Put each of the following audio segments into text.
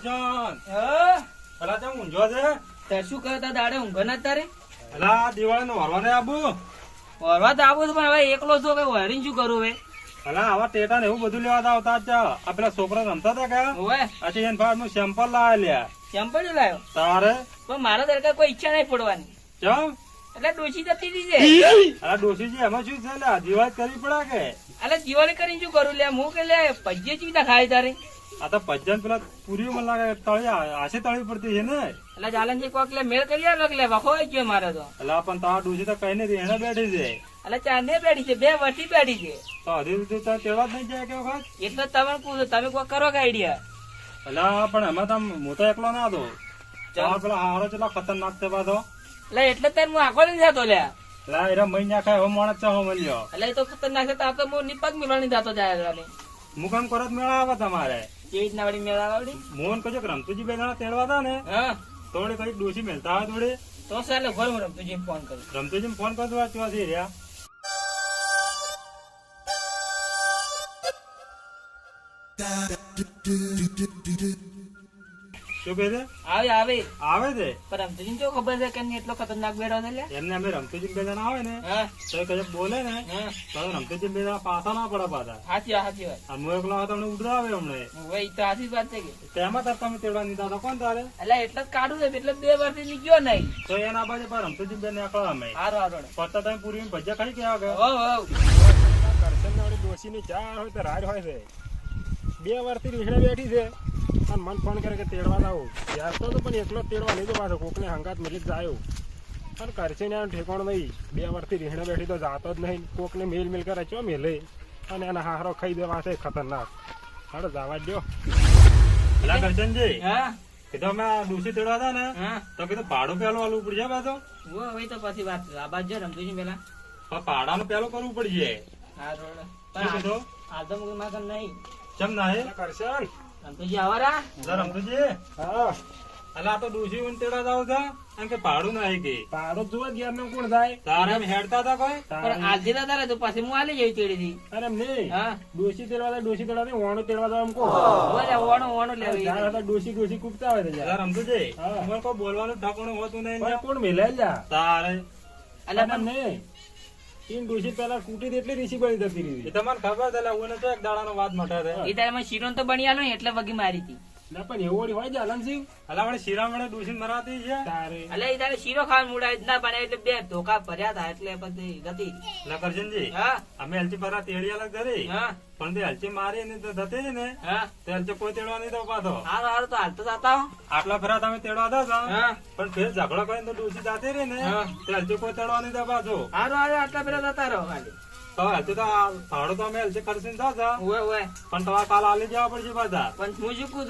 હા? અલા તેમ ઊંઝો છે. તે શું કરતા દાડે ઊંઘ ના તારે અલા દિવાળી નો વરવાને આબુ. વરવા તો આબુ પણ હવે એકલો છો કે વરીને શું કરું હવે? અલા આવા ટેટા ને એવું બધું લેવા આવતા જ આ પેલા છોકરા રમતા હતા કે? ઓવે આથી એને ફાડનું સેમ્પલ લાવે લ્યા સેમ્પલ લાવ્યો તારે? પણ મારા દરકાર કોઈ ઈચ્છા નહીં પડવાની. ચમ એટલે ડોસી જતી રહી છે. અલા ડોશીજી એમાં શું છે દિવાળી કરવી પડે કે? એટલે દિવાળી કરીને શું કરું લે હું કે લે પજ્જે ના ખાય તારે. આ તો પજ્જન પેલા પૂરી મને લાગે તળી આશે તળી પડતી છે ને. એટલે છે કોક લે મેળ કરી આલો કે લે વખો આવી ગયો મારે તો. એટલે પણ તારા ડોશી તો કઈ નથી એને બેઠી છે. એટલે ચાંદે બેઠી છે બે વટી બેઠી છે. તો હજી સુધી તારે તેવા જ નહીં જાય કે વખત? એટલે તમે પૂછો તમે કોઈ કરો કે આઈડિયા એટલે પણ એમાં તો આમ હું તો એકલો ના હતો. ચાલ. પેલા હારો ચેટલા ખતરનાક તે પાછો. એટલે એટલે તાર હું આખો નહીં જતો લ્યા. એટલે એરા મહી નાખાય હો માણસ છે હો મળ્યો એટલે તો ખતરનાક છે તો આપણે તો હું નિપાક મિલવાની થતો જાય આગળ મુકામ કરત મેળા આવે તમારે. કેવી રીતના વળી મેળા આવડી? મોહન કજો રમતુજી બે જણા તેડવા હતા ને હા. થોડી કઈ ડોસી મેલતા આવે થોડી તો ચાલે ઘર હું રમતું જઈને ફોન કરું. રમતુજી ફોન કરતો વાત ચોવા જઈ રહ્યા શું કહે છે? આવે આવે. આવે છે? પણ રમતું જો ખબર છે કે એટલો ખતરનાક બેઠો છે એમને અમે રમતુજી બે જણા આવે ને તો કદાચ બોલે ને હા. તો રમતુજી બે જણા પાછા ના પડે પાછા. સાચી વાત સાચી વાત. અને એકલો હતો અમને ઉડરાવે હમણે હવે તો સાચી વાત છે કે. તેમાં તાર તમે તેડવા નીતા હતા કોણ તારે? એટલે એટલા જ કાઢું છે એટલે બે વર્ષથી નીકળ્યો નહીં. તો એના બાજુ પણ રમતુજી બે ને આકળા અમે. હારો હારો પડતા તમે પૂરી ભજીયા ખાઈ ગયા કે હો હો કરશનવાળી ડોશીની ચા હોય તો રાડ હોય છે. બે વર્ષથી રીહણે બેઠી છે. અને મન ફોન કરે કે તેડવા લાવો યાર તો તો પણ એકલો તેડવા નહીં પાછો કોકને હંગાત મિલી જ જાયો અને કરશે ને ઠેકોણ નહીં. બે વર્ષથી રીહણે બેઠી તો જાતો જ નહીં. કોકને મેલ મેલ કરે ચો મેલે? અને એના હારો ખાઈ દેવા છે ખતરનાક. હાડો જવા જ દો પેલા કરશનજી હા કીધું અમે આ તેડવા હતા ને તો કીધું ભાડું પેલું ઉપડી જાય પાછો. હવે તો પછી વાત આબાદ જો રમતું છે પેલા. પણ ભાડાનું પેલું કરવું પડશે હા રોડ. પણ આ તો મુકું માગન નહીં. ચમ ના હે કરશન રમતુજી આવારા? જરા હા. અલા તો ડોસી ઊન જાવ છે. એમ કે ભાડું ના કે. પાડો જુઓ ગયા ને કોણ થાય તારે એમ હેડતા હતા કોઈ? પણ આજે તો તારે તો પછી હું આલી જઈ ચેડી અરે એમ નહીં. હા. ડોશી તેડવા ડોશી તેડવા તેડવા એમ બોલે ઓણો ઓણો લેવી જાણ હતા ડોશી ડોશી કૂદતા હોય છે જરા યાર. રમતુજી. હા. મને કોઈ બોલવાનું ઠાકોણું હોતું નહીં કોણ મેલે જા? તારે. અલા પણ પણ નહીં. ડોશી પેલા કૂટી હતી એટલે રીસી બળી જતી રહી. તમને ખબર છે હું તો એક દાડાનો વાત મટા થાય એ તારે શીરો તો બની આલો એટલે વગી મારી હતી. ના પણ એવું વળી હોય જાલન સિંહ અલા વળી શિરામણે ડોસી મરાતી છે? તારે. એટલે એ તારે શીરો ખાવા મૂડા ના બને એટલે બે ધોકા ભર્યા હતા એટલે પછી ગતી એટલે હા. અમે હલચી પરા તેડી અલગ કરી હા. પણ તે હલચી મારી ને તો રહી ને. હા. તે હલચી કોઈ તેડવા નહીં તો પાછો. હારો હારો તો હાલ તો આટલા ફેરા તમે તેડવા હતા હા. પણ ફેર ઝઘડો કરીને તો ડોસી જાતી રહી ને. હા. તે હલચી કોઈ તેડવા નહીં તો પાછો. હારો હારો આટલા ફેરા જતા રહો ખાલી તો હલચી તો આ ભાડું તો અમે થશે ઓવે ઓવે. પણ તમારે કાલ આલી જવા પડશે પાછા પણ હું શું કું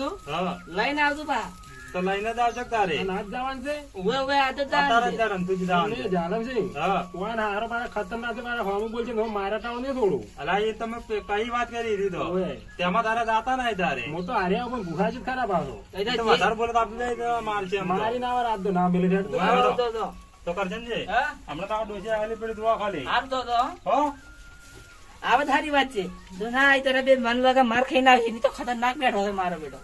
લઈને આવતું પા તો લઈને જ આવશે તારે. આજ જવાનું છે? ઓવે ઓવે આ તો અત્યારે જ તાર તારે જવાનું અને છે. હા. વાન હારો મારા ખતરનાક છે મારા હોમું બોલશે ને હું મારા ટાણું નહીં થોડું અલા એ તમે કઈ વાત કરી દીધો તો? તેમાં તારે દાતા નહીં તારે. હું તો હારે પણ ગુહા જ ખરાબ તો વધારે બોલે તો આપણે મારશે મારી ના રાત તો ના મિલે તો. હા? હમણાં તો ડોસી આવેલી પડી દુઆ ખાલી હાર તો તો. હો? આ વાત વાત છે. તો ના તારા બે મન વગર માર ખાઈને આવે. એની તો ખતરનાક બેઠો છે મારો બેટો.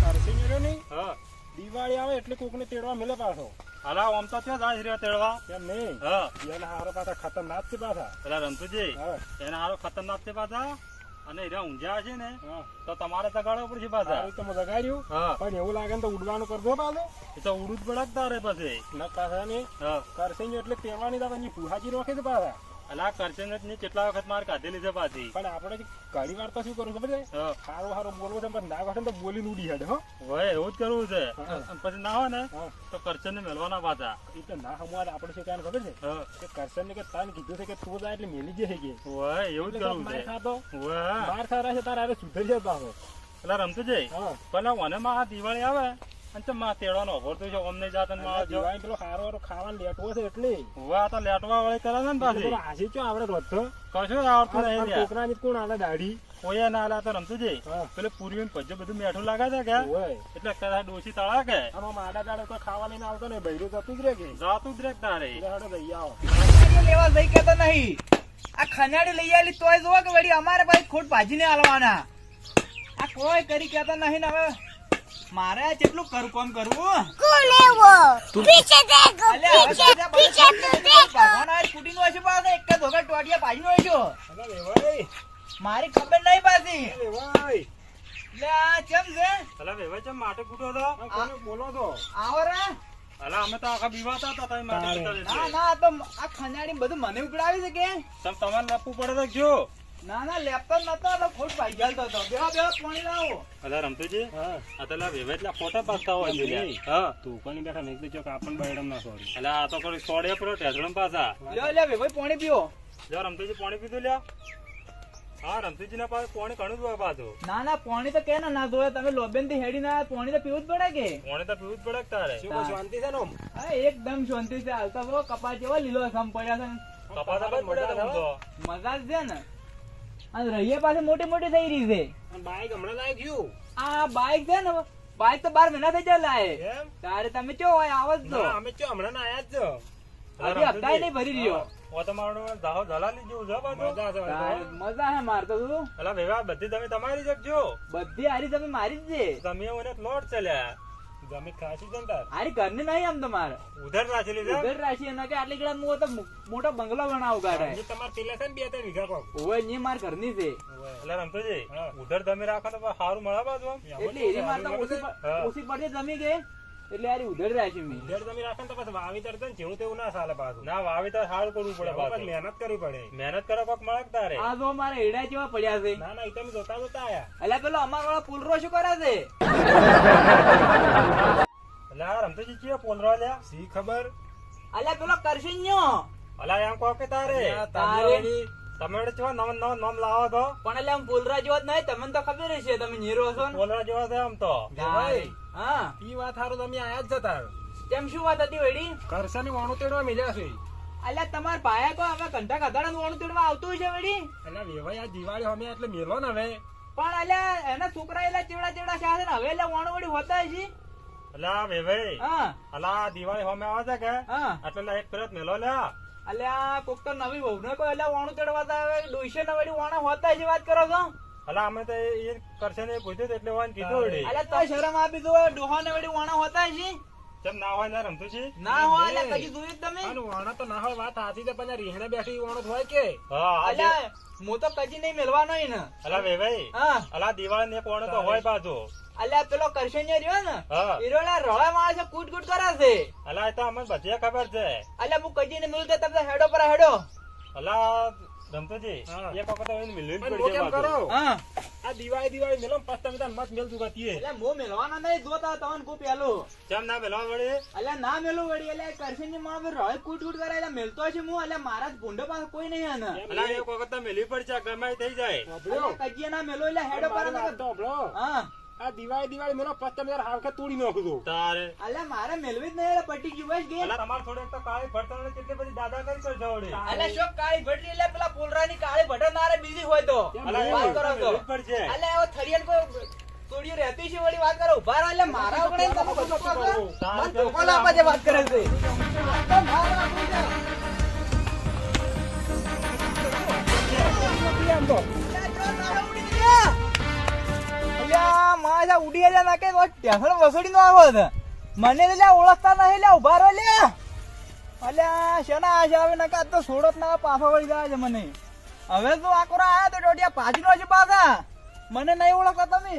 કરશે મેળ્યો નહીં? હા. દિવાળી આવે એટલે કોકને તેડવા મિલે પાછો. અલા આમ તો ત્યાં જાય રહ્યા તેડવા. એમ નહીં? હા. એના હારો પાછા ખતરનાક છે પાછા. પેલા રમતુજી હા. એના હારો ખતરનાક છે પાછા. અને એરા ઊંઝા છે ને હા. તો તમારે તગાડવા પડશે પાછા. સારું તો મેં જગાડ્યું હા. પણ એવું લાગે ને તો ઉડવાનું કરજો પાછો. એ તો ઉડું જ પડે તારે પછી. ના પાછા ને હા. કરશે એટલે તેડવાની દાદા ફુહાજી રોકે છે પાછા. અલા કરચંદ ને કેટલા વખત મારે કાઢેલી છે પાછી. પણ આપણે ઘણી વાર તો શું કરવું ખબર છે? સારું સારું બોલવું છે પણ ના ને તો બોલી ઉડી હેડે હો. હવે એવું જ કરવું છે. પછી ના હોય ને તો કરચંદ ને મેળવાના પાછા. એ તો ના હમવારે આપણે શું કહેવાનું ખબર છે? કે કરચંદ ને કે તાન કીધું છે કે તું જાય એટલે મેલી જશે કે. હોય એવું જ એટલે કરવું છે. ખાતો. માર ખારા છે તારે સુધરી જાય પાછો પેલા રમતું જઈ? પણ મને માં આ દિવાળી આવે અને માં તેડવાનો ઓફર તો છે ઓમ નહીં માં દિવાળી પેલો હારો હારો ખાવાનું લેટવો છે એટલે. હવે તો લેટવા વાળી કરે છે ને પાછી. પેલો ચો આપણે રોધતો કશું આવડતું નહીં લ્યા. કોકરાની કોણ આલે દાઢી? કોઈ ના આલા તો રમતું જઈ પેલે પૂર્વી પજ્જો બધું મેઠું લાગે છે કે? એટલે કદાચ ડોસી તળા કે? માડા દાડે તો ખાવા લઈને આવતો ને બૈરું જતું જ રે કે. જાતું જ રે તારે? હાડો આવો. લેવા જઈ કેતો નહીં. આ ખનાડી લઈ આલી તોય જોવા કે વળી અમારે ભાઈ ખોટ ભાજીને આલવાના આ કોઈ કરી કેતા નહીં ને હવે. મારે કેટલું કરું કોમ કરવું કોલેવો. પીછે દેખો પીછે પીછે તું દેખો. ભગવાન કુટીનો છે પાસે? એક જ ધોકા ટોટિયા પાડી હોય છો મારી ખબર નહીં પાછી. લે આ ચમ છે? અલા વેવા ચમ માટે કૂટો તો કોને બોલો તો આવો રે. અલા અમે તો આખા બીવાતા હતા તમે માટે ના ના તો આ ખંજાણી બધું મને ઉપડાવી છે કે? તમ તમને નપુ પડે તો જો ના ના લેપટોપ નતો આ તો ખોટ ભાઈ ગયેલો હતો. બેહો બેહો પાણી લાવો. અલા રમતુજી? હા. આ તો લા વેવાઈ એટલા ફોટા પાડતા હોય છે હા. તું કોની બેઠા નહીં તો ચોક આપણ બૈડમ ના સોરી. અલા આ તો કોઈ સોડે પડો ટેસડમ પાછા લ્યો લ્યો ભાઈ પાણી પીવો જો રમતુજી પાણી પીધું લ્યા. હા રમતુજી ના પાસે પાણી ઘણું જ પાછું. ના ના પાણી તો કે ના જોયે તમે લોબેનથી હેડી ના પાણી તો પીવું જ પડે કે? પાણી તો પીવું જ પડે કે તારે? શું શાંતિ છે ને હા એકદમ શાંતિ છે. હાલતા બરો કપાસ જેવો લીલો સમ પડ્યા છે ને. કપાસ પડ્યા મજા જ છે ને? અને રહીએ પાસે મોટી મોટી થઈ રહી છે. બાઈક હમણાં લાયક ગયું આ બાઈક છે ને બાઈક તો બાર મહિના થઈ જાય લાય એમ તારે તમે ચો હોય આવો જ તો. અમે ચો હમણાં ના આયા જ છો. હજી હપ્તા નહીં ભરી રહ્યો. ઓ તમારો દાહો દલાલી જેવું છે પાછું મજા હે મારતો તું અલા વેવા બધી તમે તમારી જગજો બધી હારી તમે મારી જ છે. તમે મને લોટ ચલ્યા જમી ખાસી છે તાર હારી ઘરની નહીં આમ તમારે ઉધર રાખેલી છે. ઉધર રાશિ એના કે આટલી ગળા હું તો મોટો બંગલો બનાવું કાઢે તમારે પેલા છે ને બે ત્રણ વીઘા કોકની માર ઘરની છે. એટલે રમતુજી ઉધર તમે રાખો તો સારું મળે બાજુ એટલે એની માર તો ઓછી ઓછી પડશે જમી ગઈ એટલે યાર ઉધડ રાખી મેં. ઉધડ તમે રાખો તો પછી વાવીતર તો જેવું તેવું ના ચાલે પાછું. ના વાવેતર સારું કરવું પડે પાછું મહેનત કરવી પડે. મહેનત કરો કોક મળક તારે. આ જો મારા હેડા જેવા પડ્યા છે. ના ના તમે જોતા જોતા આયા. એટલે પેલો અમાર વાળો પુલરો શું કરે છે? એટલે આ રમતુજી ચિયો પુલરો લ્યા સી ખબર? અલ્યા પેલો કરશે ન્યો. એટલે એમ કહો કે તારે. તારે. તમે છો નવ નવા નવા નામ લાવો તો. પણ એટલે આમ પુલરા જેવો જ નહીં તમને તો ખબર છે તમે નીરો છો પોલરા જેવા છે આમ તો. ભાઈ. હા. ઈ વાત હારું તમે આયા જ જતા તેમ શું વાત હતી વેડી કરસાની વાણું તેડવા મિલ્યા છે. અલ્યા તમાર ભાયા તો હવે ઘંટા કધાડા નું વાણું તેડવા આવતું છે વેડી એટલે વેવાય આ દિવાળી અમે એટલે મેલો ને હવે. પણ અલ્યા એના છોકરા એલા ચેવડા ચેવડા છે ને હવે એટલે વાણું વળી હોતા છે અલા વેભાઈ હા. અલા દિવાળી હોમે આવે છે કે? હા. એટલે એક ફેરત મેલો લ્યા અલ્યા કોક તો નવી વહુ ને કોઈ એટલે વાણું તેડવા હવે ડોઈશે ને વળી ઓણા હોતા છે વાત કરો છો? અલા અમે તો એ એ કરશે ને પૂછ્યું એટલે વાન કીધું વળી. અલ્યા તો શરમ આપી દો ડોહા ને વળી ઓણા હોતા છે કેમ ના હોય ને રમતુજી ના હોય એટલે કદી જોયું તમે? અને તો ના હોય વાત સાચી છે પણ રીહણે બેઠી વાણો હોય કે? હા આ હું તો કદી નહીં મેળવાનો ને. અલા વેભાઈ હા. અલા દિવાળી ને કોણ તો હોય પાછું. અલ્યા પેલો કરશન રહ્યો ને ઈરોલા રળા મારે છે કૂટ કૂટ કરે છે. અલા એ તો અમને બધી ખબર છે. અલ્યા હું કદી ને મિલું તમને હેડો પર હેડો. અલા રમતુજી હા. એક વખત એને મિલવી જ અને પડશે હું કેમ પાછું. કરો? હા. આ દિવાળી દિવાળી મેલો ને પછી તમે તાર મત મેલ ચુકાતીએ એટલે હું મેળવાનો નહીં જોતા તમને કો પેલું. કેમ ના મેલવા વળી? અલ્યા ના મેલું વળી એટલે કરશનની માં રળ કૂટ કૂટ કરે એટલે મેલતો છે હું એટલે મારા ભૂંડો પાસે કોઈ નહીં આને. એક વખત તો મેલવી થઈ જાય. કજીએ ના મેલો એટલે હેડો પર તો હા. આ દિવાળી દિવાળી મેલો પછી યાર હાવખે તોડી નાખજો તારે. અલ્યા મારે મેલવી જ નહીં એટલે પટી ગયું બસ ગઈ અલા તમારે થોડે એક તો કાળી ભરતા ને કેટલી બધી દાદાગીરી કરશો વળી અલ્યા શોક કાળી ભટરી એટલે પેલા પોલરાની કાળી ભટર મારે બીજી હોય તો. અલ્યા વાત કરો તો. અલ્યા એવો થરિયન કોઈ તોડી રહેતી છે વળી વાત કરો. ઊભા રહો એટલે મારા વગર તમે બધું? મને ધોકો લાવવા જે વાત કરે છે. તો મારા આપી. અલ્યા, જો અલ્યા, મારા ઉડી ગયા ના કે ટેસણ વસોડી નો આવો છે. મને લે ઓળખતા નહીં લે ઊભા રહો લે. અલ્યા શેના આ આવે? ના કે તો સોડત ના પાછો વળી જાય છે મને. હવે તો આકોરા આયા તો ડોડિયા પાછી નો છે પાછા. મને નહીં ઓળખતા તમે.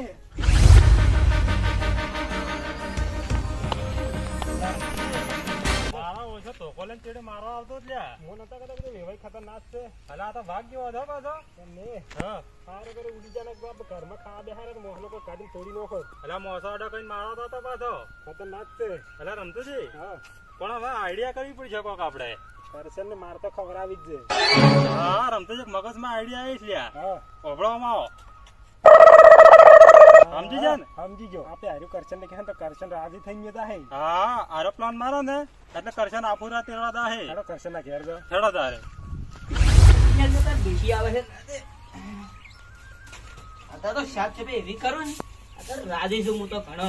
ઓછો ધોકો લઈને ચેડે મારવા આવતો જ લ્યા. હું નતા કહેતા બધું વેવાઈ ખતરનાક છે. અલા આ તો ભાગ ગયો હતો પાછો. એમ નહીં. હા. હારે કરે ઉડી જાય બાપ ઘરમાં ખાવા બેહારે તો મોહનો કોઈ કાઢીને તોડી નાખો. અલા મોસો અડો કઈ મારવા હતો પાછો. ખતરનાક છે. અલા રમતુજી હા. પણ હવે આઈડિયા કરવી પડશે કોક આપણે. કરશન ને માર તો ખવડાવી જ છે હા રમતુજી મગજમાં આઈડિયા આવી છે લ્યા. હા. ઓભળવામાં આવો. સમજી જા ને? સમજી ગયો. આપણે હાર્યું કરશન ને કહે તો કરશન રાજી થઈ ગયો તા હે હા આરો પ્લાન મારો ને. એટલે કરશન આફુરા તેરવા દા હે હેડો કરશન ના ઘેર જાઓ હેડો તારે ડોશી આવે છે. અત્યારે તો શાક છે એવી કરો ને. અત્યારે રાજી છું હું તો ઘણો.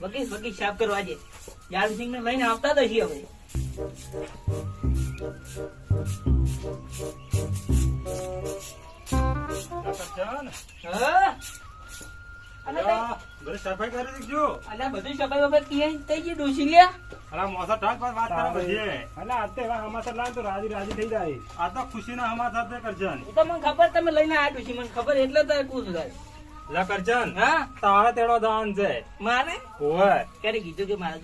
વકીલ વકીલ સાફ કરવા જે યાદસિંહ ને લઈને આવતા તો છીએ હવે? સફાઈ કીધું કે મારા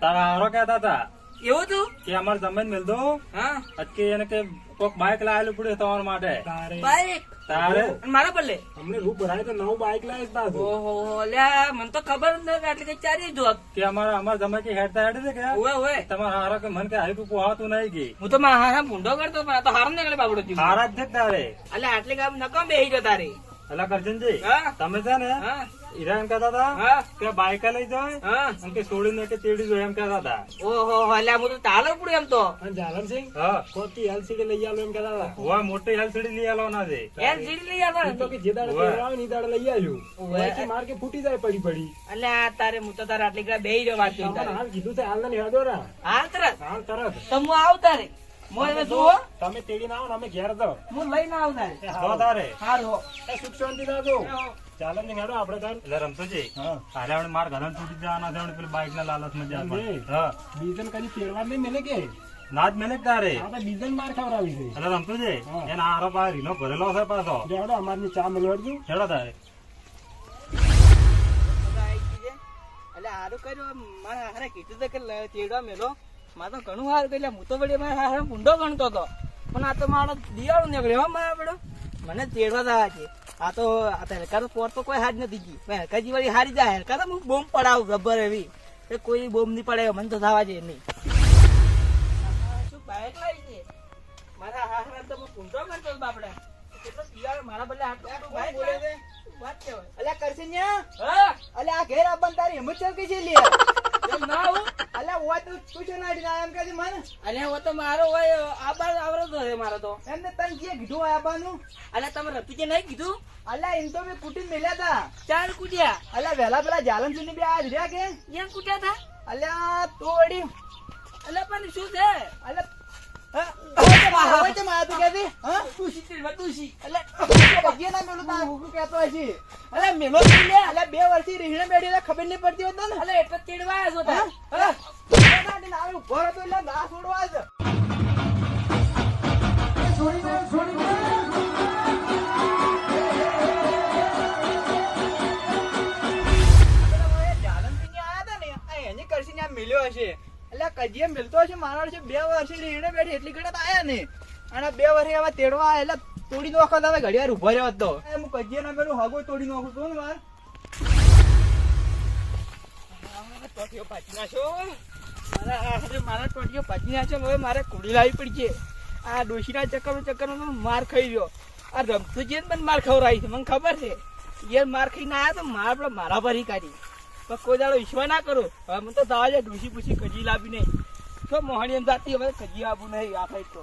તારા હારો કહેતા હતા એવું તું કે અમારે જમીન મિલ દો હા કે એને કે બાઇક લાયેલું પડ્યું તમારા માટે બાઈક તારે? મારા પર લે. અમને રૂપ ભરાય તો નવું બાઇક લાવે પાછું. ઓહો અલ્યા મને તો ખબર જ નથી એટલે કે ચારી જો કે અમારા અમારા કે હેડતા હેડે કે? તમારા હારા કે મન કે હારી તું પોહાતું નહીં ગઈ હું તો મારા હારા ભૂંડો કરતો પણ તો હાર નીકળે બાબડો થી હારા જ તારે. એટલે આટલે કામ નકમ બેહી ગયો તારે. અલા કરજનજી હા. તમે છે ને હા. એમ કહેતા હતા? કે બાઈક લઈ જાય? અને કે છોડીને કે તેડી જો એમ કહેતા હતા? ઓહો અલ્યા હું તો ચાલો પડ્યું એમ તો. જાલમસિંહ હા. કોતી એલસીડી લઈ આલો એમ કહેતા હતા. હોય મોટી એલસીડી લઈ આલવાના છે. યાર જીડી લઈ આવતા તો કે જે દાડે આવે ને દાડે લઈ આવ્યું. બાકી માર કે ફૂટી જાય પડી પડી. અલ્યા તારે હું તો તારે આટલી કામ બેહી રહ્યો વાત. હાલ કીધું છે હાલ ને હેડો રા. હાલ તરત. હાલ તરત. તો હું આવું તારે. જુઓ. તમે આવો ને અમે ઘેર તો હું લઈને આવું તારે તારે. હારું. સુખ શાંતિ ચાલો ને હેડો આપણે તાર. એટલે રમતોજી હા. હારે આપણે માર ઘરે તૂટી જવાના છે પેલી બાઇક ના લાલચમાં જાય બીજન કદી તેડવા નહીં મેલે કે? ના જ મેલે તારે? આ તો બીજન માર ખવડાવી છે. એટલે રમતોજી હા. એના હારો પાસે રીનો ભરેલો છે પાછો. હેડો અમારની ચા મળવાડજો હેડો તારે. એટલે હારું કર્યું. મારા હારે કીધું તો કે તેડવા મેલો. મારે તો ઘણું સારું કર્યું. હું તો વળી મારા હારે ભૂંડો ગણતો હતો. પણ આ તો મારો દિવાળો નીકળ્યો હો મારા પેલો મને તેડવા જવા છે. આ તો આ તો હેલકા તો પોર તો કોઈ હારી નથી ગઈ હેલકાજી વાળી હારી જાય. હેલકા તો હું બોમ્બ પડાવું ગબ્બર એવી. એ કોઈ બોમ્બ નહીં પડે મને તો થવા છે નહીં. શું બાઈક લાવી છે? મારા હારા તો હું ભૂંડો ગણતો બાપડા. કેટલો દિવાળો મારા બદલે હાથ બાઈક બોલે છે? વાત કેવાય અલ્યા કરશે ન્યા? અલ્યા આ ઘેર આપણ તારી હિંમત ચાલ કઈ છે લે ના આવું. અલ્યા ઓય તો તું છે નાડી ના એમ કહે મને. અને હવે તો મારો હોય આ આવરો છે મારો તો. એમને તને જે કીધું આબાનું. અલે તમે રતુજે નહીં કીધું? અલ્યા એમ તો મેં કુટી મેલ્યા તા. ચાર કુટ્યા. અલ્યા વહેલા પેલા જાલનની બે આજ રહ્યા કે? એમ કુટ્યા હતા અલ્યા તોડી અલે પણ શું છે? અલે ઓય તે ઓય તું? તુસી તે તુસી અલ્યા, ના મેલું ભૂખું કહેતો હશે. અલે મેલો તું લે અલ્યા, બે વર્ષથી રીહણે બેઠી એટલે ખબર નહીં પડતી હોત ને અલે એટલે તેડવા આવ્યો હા? હા? ઊભો રહેતો એટલે ના છોડવા જાલમસિંહની આયા તા ને, મેલ્યો હશે. એટલે કજીએ મેલતો હશે મારા વર્ષે બે વર્ષે રીહણે બેઠી એટલી ઘડી તો આયા ને અને બે વર્ષે હવે તેડવા એટલે તોડી નાખો તો હવે ઘડિયાળ ઊભો રહ્યો હતો હું કજીએ ના પેલું હગો તોડી નાખું છું ને માર. મારા મારા કુડી લાવી પડી છે આ ડોશીના ચક્કર ચક્કર માર ખાઈ ગયો. આ રમતું છે પણ માર ખવડાવી છે, મને ખબર છે. એ માર ખાઈને આવ્યા તો મારા મારા પર કાઢી. કોઈ દાડો ઈશ્વર ના કરો. હવે મને તો દાવા જાય ડોશી પૂછી કજી લાવી નહીં. તો મોહણી એમ જાતી હવે કજી આપવું નહીં, આ ભાઈ તો.